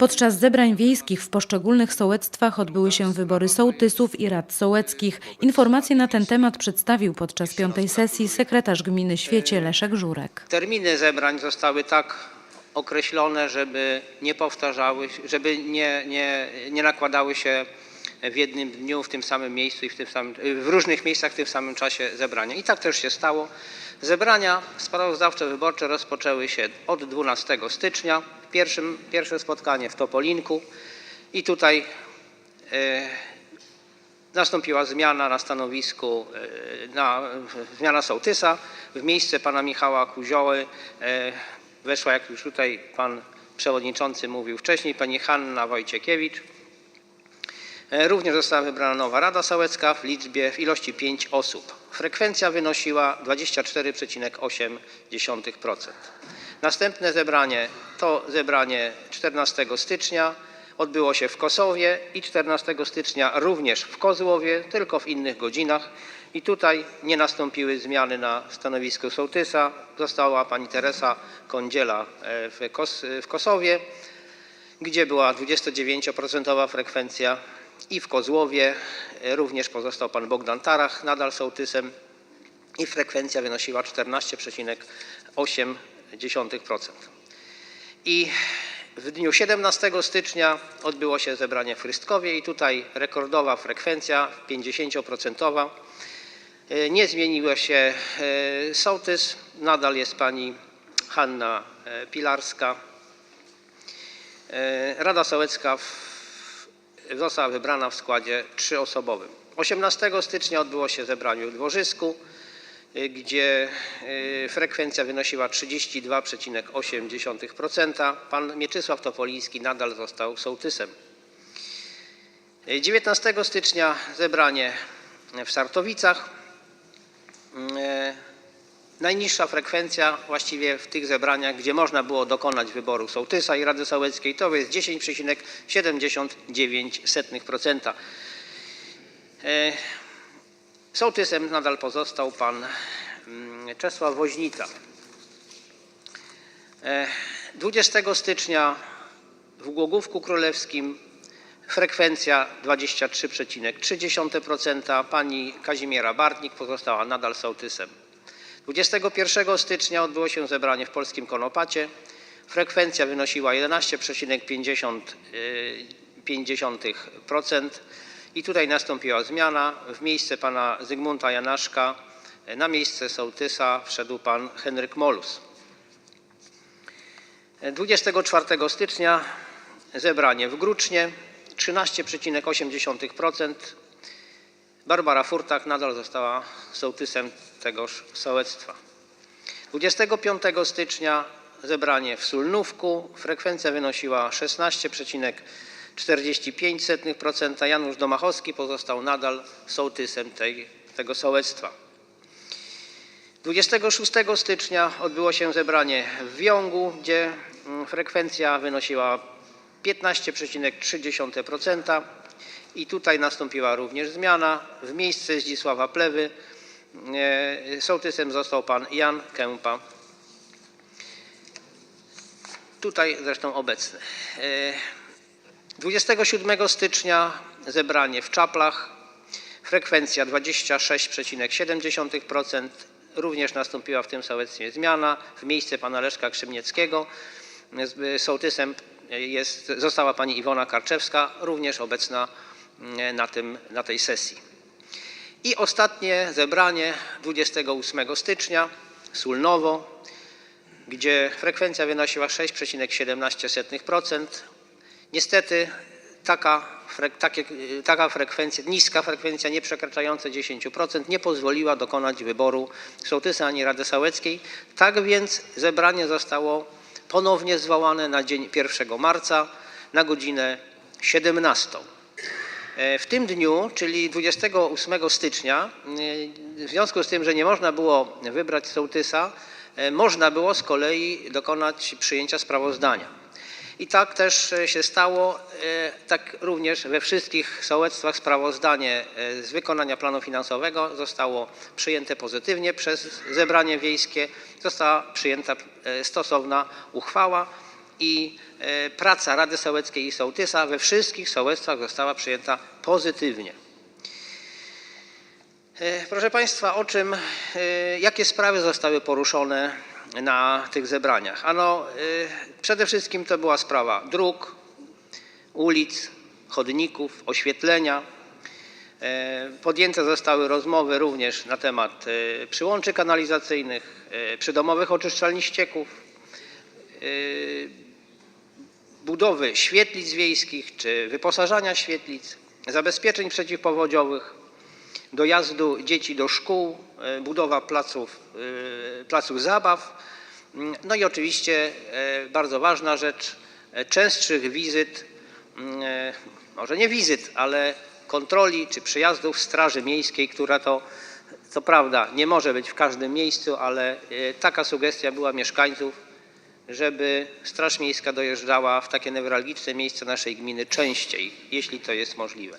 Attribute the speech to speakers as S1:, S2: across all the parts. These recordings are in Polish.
S1: Podczas zebrań wiejskich w poszczególnych sołectwach odbyły się wybory sołtysów i rad sołeckich. Informacje na ten temat przedstawił podczas piątej sesji sekretarz gminy Świecie Leszek Żurek.
S2: Terminy zebrań zostały tak określone, żeby nie powtarzały, żeby nie, nie, nie nakładały się w jednym dniu, w tym samym miejscu i w, tym samym, w różnych miejscach w tym samym czasie zebrania. I tak też się stało. Zebrania sprawozdawcze wyborcze rozpoczęły się od 12 stycznia. Pierwszym, pierwsze spotkanie w Topolinku i tutaj e, nastąpiła zmiana na stanowisku, e, na, zmiana sołtysa. W miejsce pana Michała Kuzioły e, weszła, jak już tutaj pan przewodniczący mówił wcześniej, pani Hanna Wojciekiewicz. E, Również została wybrana nowa Rada Sołecka w liczbie, w ilości 5 osób. Frekwencja wynosiła 24,8%. Następne zebranie to zebranie 14 stycznia. Odbyło się w Kosowie i 14 stycznia również w Kozłowie, tylko w innych godzinach. I tutaj nie nastąpiły zmiany na stanowisku sołtysa. Została pani Teresa Kądziela e, w, Kos w Kosowie gdzie była 29% frekwencja i w Kozłowie e, również pozostał pan Bogdan Tarach, nadal sołtysem i frekwencja wynosiła 14,8%. I w dniu 17 stycznia odbyło się zebranie w Chrystkowie i tutaj rekordowa frekwencja 50%. E, Nie zmieniło się e, sołtys, nadal jest pani Hanna e, Pilarska. E, Rada Sołecka w- została wybrana w składzie trzyosobowym. 18 stycznia odbyło się zebranie w Dworzysku, y, gdzie y, frekwencja wynosiła 32,8%. Pan Mieczysław Topoliński nadal został sołtysem. Y, 19 stycznia zebranie w Sartowicach. Najniższa frekwencja właściwie w tych zebraniach, gdzie można było dokonać wyboru sołtysa i Rady Sołeckiej, to jest 10,79%. E, Sołtysem nadal pozostał pan mm, Czesław Woźnica. E, 20 stycznia w Głogówku Królewskim frekwencja 23,3%. Pani Kazimiera Bartnik pozostała nadal sołtysem. 21 stycznia odbyło się zebranie w Polskim Konopacie. Frekwencja wynosiła 11,50%. I tutaj nastąpiła zmiana. W miejsce pana Zygmunta Janaszka e, na miejsce sołtysa wszedł pan Henryk Molus. 24 stycznia zebranie w Grucznie 13,8%. Barbara Furtak nadal została sołtysem tegoż sołectwa. 25 stycznia zebranie w Sulnówku. Frekwencja wynosiła 16,45%. Janusz Domachowski pozostał nadal sołtysem tej, tego sołectwa. 26 stycznia odbyło się zebranie w Wiągu, gdzie mm, frekwencja wynosiła 15,3%. I tutaj nastąpiła również zmiana. W miejsce Zdzisława Plewy sołtysem został pan Jan Kępa. Tutaj zresztą obecny. E, 27 stycznia zebranie w Czaplach. Frekwencja 26,7%. Również nastąpiła w tym sołectwie zmiana. W miejsce pana Leszka Krzymnieckiego z- sołtysem jest, została pani Iwona Karczewska, również obecna mm, na, tym, na tej sesji. I ostatnie zebranie 28 stycznia, Sulnowo, gdzie frekwencja wynosiła 6,17%. Niestety taka, frek, takie, taka frekwencja, niska frekwencja, nie przekraczająca 10%, nie pozwoliła dokonać wyboru sołtysa ani Rady Sołeckiej. Tak więc zebranie zostało ponownie zwołane na dzień 1 marca na godzinę 17. E, W tym dniu, czyli 28 stycznia, e, w związku z tym, że nie można było wybrać sołtysa, e, można było z kolei dokonać przyjęcia sprawozdania. I tak też się stało, tak również we wszystkich sołectwach sprawozdanie z wykonania planu finansowego zostało przyjęte pozytywnie przez zebranie wiejskie. Została przyjęta stosowna uchwała i e, praca Rady Sołeckiej i Sołtysa we wszystkich sołectwach została przyjęta pozytywnie. E, Proszę Państwa, o czym, e, jakie sprawy zostały poruszone na tych zebraniach? Ano, przede wszystkim to była sprawa dróg, ulic, chodników, oświetlenia. Podjęte zostały rozmowy również na temat przyłączy kanalizacyjnych, przydomowych oczyszczalni ścieków, budowy świetlic wiejskich czy wyposażania świetlic, zabezpieczeń przeciwpowodziowych, dojazdu dzieci do szkół, e, budowa placów, e, placów zabaw. Mm, No i oczywiście e, bardzo ważna rzecz, częstszych wizyt, mm, może nie wizyt, ale kontroli czy przyjazdów Straży Miejskiej, która to co prawda nie może być w każdym miejscu, ale taka sugestia była mieszkańców, żeby Straż Miejska dojeżdżała w takie newralgiczne miejsca naszej gminy częściej, jeśli to jest możliwe.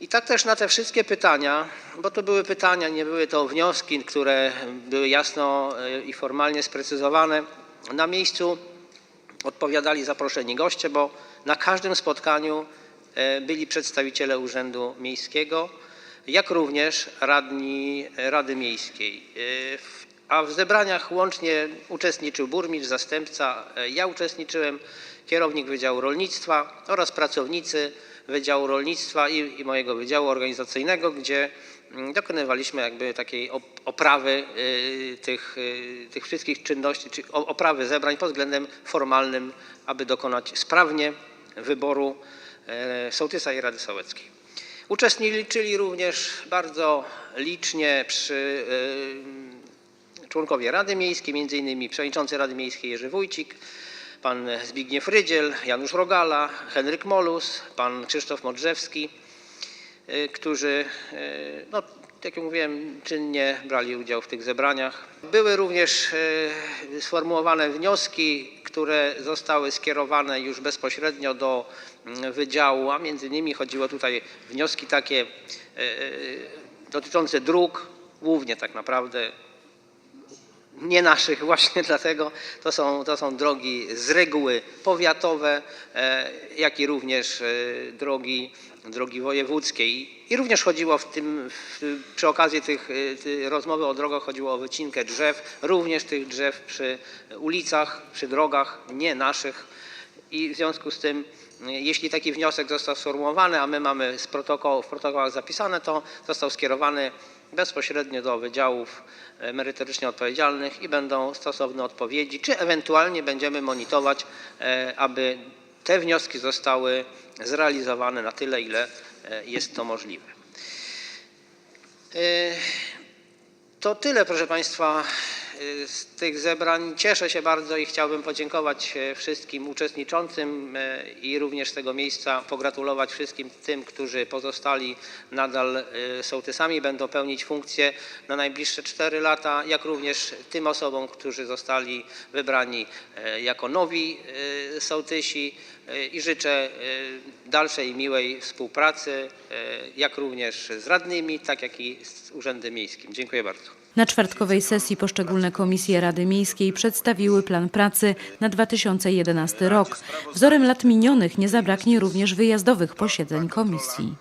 S2: I tak też na te wszystkie pytania, bo to były pytania, nie były to wnioski, które były jasno e, i formalnie sprecyzowane, na miejscu odpowiadali zaproszeni goście, bo na każdym spotkaniu e, byli przedstawiciele Urzędu Miejskiego, jak również radni Rady Miejskiej. A w zebraniach łącznie uczestniczył burmistrz, zastępca, e, ja uczestniczyłem, kierownik Wydziału Rolnictwa oraz pracownicy Wydziału Rolnictwa i, i mojego Wydziału Organizacyjnego, gdzie mm, dokonywaliśmy jakby takiej op- oprawy y, tych, y, tych wszystkich czynności, czy o- oprawy zebrań pod względem formalnym, aby dokonać sprawnie wyboru e, sołtysa i Rady Sołeckiej. Uczestniczyli również bardzo licznie przy y, członkowie Rady Miejskiej, innymi przewodniczący Rady Miejskiej Jerzy Wójcik, pan Zbigniew Rydziel, Janusz Rogala, Henryk Molus, pan Krzysztof Modrzewski, y, którzy, y, no, tak jak mówiłem, czynnie brali udział w tych zebraniach. Były również y, sformułowane wnioski, które zostały skierowane już bezpośrednio do mm, wydziału, a między innymi chodziło tutaj wnioski takie dotyczące dróg, głównie tak naprawdę nie naszych właśnie dlatego to są, to są drogi z reguły powiatowe, e, jak i również e, drogi, drogi wojewódzkie. I, również chodziło w tym, w, przy okazji tych, e, tej rozmowy o drogach chodziło o wycinkę drzew, również tych drzew przy ulicach, przy drogach nie naszych. I w związku z tym, jeśli taki wniosek został sformułowany, a my mamy z protokołu, w protokołach zapisane, to został skierowany bezpośrednio do wydziałów e, merytorycznie odpowiedzialnych i będą stosowne odpowiedzi, czy ewentualnie będziemy monitorować, e, aby te wnioski zostały zrealizowane na tyle, ile e, jest to możliwe. To tyle, proszę Państwa, z tych zebrań. Cieszę się bardzo i chciałbym podziękować e, wszystkim uczestniczącym e, i również z tego miejsca pogratulować wszystkim tym, którzy pozostali nadal sołtysami, będą pełnić funkcje na najbliższe 4 lata, jak również tym osobom, którzy zostali wybrani jako nowi sołtysi i życzę dalszej miłej współpracy, jak również z radnymi, tak jak i z Urzędem Miejskim. Dziękuję bardzo.
S1: Na czwartkowej sesji poszczególne komisje Rady Miejskiej przedstawiły plan pracy na 2011 rok. Wzorem lat minionych nie zabraknie również wyjazdowych posiedzeń komisji.